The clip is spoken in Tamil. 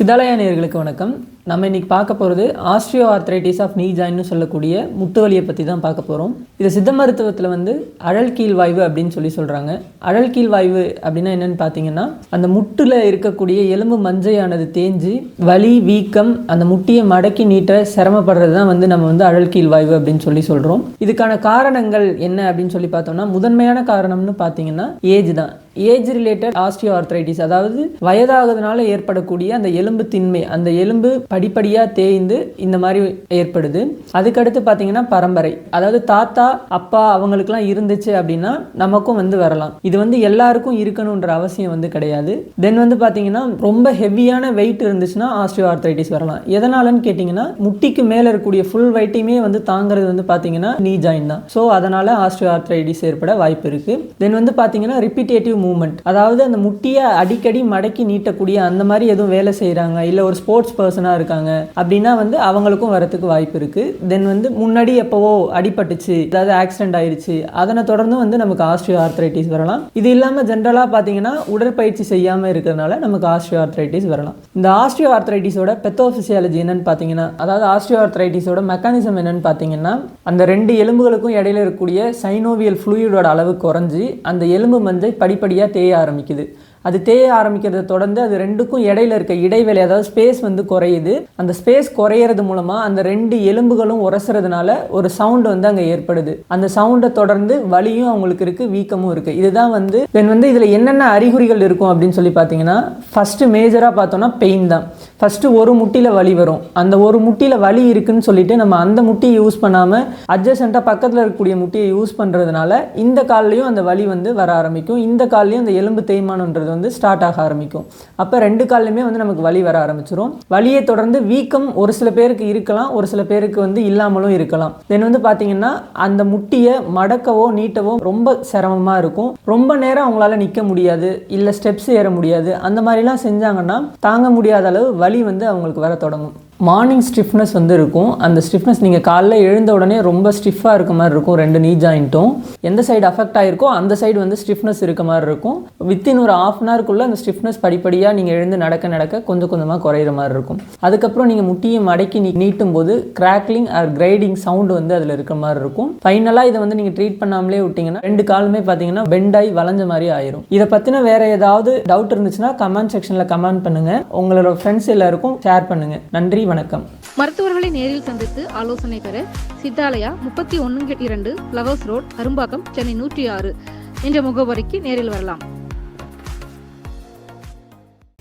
சிதாலயா நேர்களுக்கு வணக்கம். நம்ம இன்னைக்கு பார்க்க போகிறது ஆஸ்ட்ரியோ ஆர்த்ரைட்டிஸ் ஆஃப் நீ ஜாயின்னு சொல்லக்கூடிய முட்டு வலியை பற்றி தான் பார்க்க போகிறோம் இது சித்த மருத்துவத்தில் வந்து அழல் கீழ் வாய்வு அப்படின்னு சொல்லி சொல்கிறாங்க அழல் கீழ் வாய்வு அப்படின்னா என்னன்னு பார்த்தீங்கன்னா அந்த முட்டில் இருக்கக்கூடிய எலும்பு மஞ்சையானது தேஞ்சு வலி வீக்கம் அந்த முட்டியை மடக்கி நீட்ட சிரமப்படுறது தான் வந்து நம்ம வந்து அழல் கீழ் வாய்வு அப்படின்னு சொல்லி சொல்கிறோம் இதுக்கான காரணங்கள் என்ன அப்படின்னு சொல்லி பார்த்தோம்னா முதன்மையான காரணம்னு பார்த்தீங்கன்னா ஏஜ் தான். ஏஜ் ரிலேட்டட் ஆஸ்டியோ ஆர்த்ரைட்டிஸ் அதாவது வயதாகிறதுனால ஏற்படக்கூடிய அந்த எலும்பு திண்மை அந்த எலும்பு படிப்படியாக தேய்ந்து இந்த மாதிரி ஏற்படுது. அதுக்கடுத்து பார்த்தீங்கன்னா பரம்பரை. அதாவது தாத்தா அப்பா அவங்களுக்குலாம் இருந்துச்சு அப்படின்னா நமக்கும் வந்து வரலாம். இது வந்து எல்லாருக்கும் இருக்கணுன்ற அவசியம் வந்து கிடையாது. தென் வந்து பார்த்தீங்கன்னா ரொம்ப ஹெவியான வெயிட் இருந்துச்சுன்னா ஆஸ்டியோ ஆர்த்ரைட்டிஸ் வரலாம். எதனாலன்னு கேட்டிங்கன்னா முட்டிக்கு மேலே இருக்கக்கூடிய ஃபுல் வெயிட்டையுமே வந்து தாங்கிறது வந்து பார்த்தீங்கன்னா நீ ஜாயின் தான். ஸோ அதனால் ஆஸ்டியோ ஆர்த்ரைட்டிஸ் ஏற்பட வாய்ப்பு இருக்குது தென் வந்து பார்த்தீங்கன்னா ரிப்பீட்டேட்டிவ் மூவ்மெண்ட் அதாவது அந்த முட்டியை அடிக்கடி மடக்கி நீட்டக்கூடிய அந்த மாதிரி எதுவும் வேலை செய்கிறாங்க இல்லை ஒரு ஸ்போர்ட்ஸ் பர்சனாக இருக்காங்க. அப்படின்னா வந்து அவங்களுக்கும் வரத்துக்கு வாய்ப்பு இருக்குது தென் வந்து முன்னாடி எப்போவோ அடிபட்டுச்சு அதாவது ஆக்சிடென்ட் ஆயிடுச்சு அதனை தொடர்ந்து வந்து நமக்கு ஆஸ்ட்ரியோ ஆர்த்ரைட்டிஸ் வரலாம். இது இல்லாமல் ஜென்ரலாக பார்த்தீங்கன்னா உடற்பயிற்சி செய்யாமல் இருக்கிறதுனால நமக்கு ஆஸ்ட்ரியோ ஆர்த்ரைட்டிஸ் வரலாம். இந்த ஆஸ்ட்ரியோ ஆர்த்ரைட்டிஸோட பெத்தோஃபிசியாலஜி என்னன்னு பார்த்தீங்கன்னா அதாவது ஆஸ்ட்ரியோ ஆர்த்ரைட்டிஸோட மெக்கானிசம் என்னன்னு பார்த்தீங்கன்னா அந்த ரெண்டு எலும்புகளுக்கும் இடையில இருக்கக்கூடிய சைனோவியல் ஃப்ளூயிடோட அளவு குறைஞ்சி அந்த எலும்பு மஞ்சை படிப்படியாக தேய ஆரம்பிக்குது. அது தேய ஆரம்பிக்கிறத தொடர்ந்து அது ரெண்டுக்கும் இடையில இருக்க இடைவெளி அதாவது ஸ்பேஸ் வந்து குறையுது. அந்த ஸ்பேஸ் குறையிறது மூலமா அந்த ரெண்டு எலும்புகளும் உரசுறதுனால ஒரு சவுண்ட் வந்து அங்கே ஏற்படுது. அந்த சவுண்டை தொடர்ந்து வலியும் அவங்களுக்கு இருக்கு வீக்கமும் இருக்கு. இதுதான் வந்து தென் வந்து இதுல என்னென்ன அறிகுறிகள் இருக்கும் அப்படின்னு சொல்லி பார்த்தீங்கன்னா ஃபர்ஸ்ட் மேஜரா பார்த்தோம்னா பெயின் தான். ஃபஸ்ட்டு ஒரு முட்டியில் வலி வரும். அந்த ஒரு முட்டியில் வலி இருக்குன்னு சொல்லிட்டு நம்ம அந்த முட்டியை யூஸ் பண்ணாமல் அட்ஜஸ்டண்ட்டாக பக்கத்தில் இருக்கக்கூடிய முட்டியை யூஸ் பண்ணுறதுனால இந்த கால்லையும் அந்த வலி வந்து வர ஆரம்பிக்கும். இந்த கால்லையும் அந்த எலும்பு தேய்மானன்றது வந்து ஸ்டார்ட் ஆக ஆரம்பிக்கும். அப்போ ரெண்டு கால்லையுமே வந்து நமக்கு வலி வர ஆரம்பிச்சிரும். வலியை தொடர்ந்து வீக்கம் ஒரு சில பேருக்கு இருக்கலாம் ஒரு சில பேருக்கு வந்து இல்லாமலும் இருக்கலாம். தென் வந்து பார்த்தீங்கன்னா அந்த முட்டியை மடக்கவோ நீட்டவோ ரொம்ப சிரமமாக இருக்கும். ரொம்ப நேரம் அவங்களால நிற்க முடியாது. இல்லை ஸ்டெப்ஸ் ஏற முடியாது. அந்த மாதிரிலாம் செஞ்சாங்கன்னா தாங்க முடியாத அளவு வலி வந்து அவங்களுக்கு வர தொடங்கும். மார்னிங் ஸ்டிஃப்னஸ் வந்து இருக்கும். அந்த ஸ்டிஃப்னஸ் நீங்கள் காலைல எழுந்த உடனே ரொம்ப ஸ்டிஃபாக இருக்க மாதிரி இருக்கும். ரெண்டு நீ ஜாயிண்ட்டும் எந்த சைடு அஃபெக்ட் ஆகிருக்கோ அந்த சைடு வந்து ஸ்டிஃப்னஸ் இருக்க மாதிரி இருக்கும். வித்தின் ஒரு ஆஃப் அன் ஹவர்க்குள்ளே அந்த ஸ்டிஃப்னஸ் படிப்படியாக நீங்கள் எழுந்து நடக்க நடக்க கொஞ்சம் கொஞ்சமாக குறையிற மாதிரி இருக்கும். அதுக்கப்புறம் நீங்கள் முட்டியை மடக்கி நீ நீட்டும் போது கிராக்லிங் ஆர் கிரைடிங் சவுண்டு வந்து அதில் இருக்க மாதிரி இருக்கும். ஃபைனலாக இதை வந்து நீங்கள் ட்ரீட் பண்ணாமலே விட்டிங்கன்னா ரெண்டு காலுமே பார்த்தீங்கன்னா பெண்டாகி வளைஞ்ச மாதிரி ஆயிரும். இதை பற்றின வேற ஏதாவது டவுட் இருந்துச்சுன்னா கமெண்ட் செக்ஷனில் கமெண்ட் பண்ணுங்கள் உங்களோட ஃப்ரெண்ட்ஸ் எல்லாருக்கும் ஷேர் பண்ணுங்கள் நன்றி வணக்கம். மருத்துவர்களை நேரில் சந்தித்து ஆலோசனை பெற சித்தாலயா முப்பத்தி ஒன்று இரண்டு ஃப்ளவர்ஸ் ரோட் அரும்பாக்கம் சென்னை நூற்றி ஆறு. என்ற முகவரிக்கு நேரில் வரலாம்.